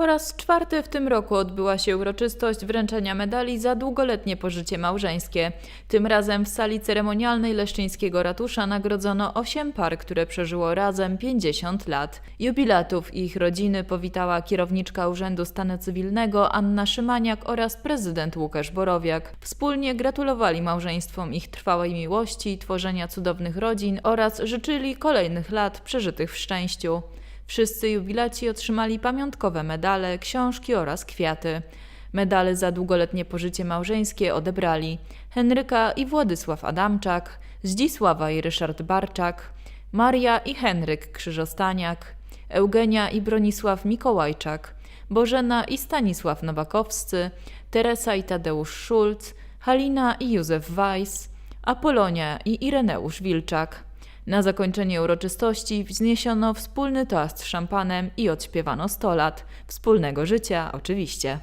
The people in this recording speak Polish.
Po raz czwarty w tym roku odbyła się uroczystość wręczenia medali za długoletnie pożycie małżeńskie. Tym razem w sali ceremonialnej Leszczyńskiego Ratusza nagrodzono osiem par, które przeżyło razem 50 lat. Jubilatów i ich rodziny powitała kierowniczka Urzędu Stanu Cywilnego Anna Szymaniak oraz prezydent Łukasz Borowiak. Wspólnie gratulowali małżeństwom ich trwałej miłości, tworzenia cudownych rodzin oraz życzyli kolejnych lat przeżytych w szczęściu. Wszyscy jubilaci otrzymali pamiątkowe medale, książki oraz kwiaty. Medale za długoletnie pożycie małżeńskie odebrali Henryka i Władysław Adamczak, Zdzisława i Ryszard Barczak, Maria i Henryk Krzyżostaniak, Eugenia i Bronisław Mikołajczak, Bożena i Stanisław Nowakowscy, Teresa i Tadeusz Szulc, Halina i Józef Weiss, Apolonia i Ireneusz Wilczak. Na zakończenie uroczystości wzniesiono wspólny toast szampanem i odśpiewano 100 lat wspólnego życia, oczywiście.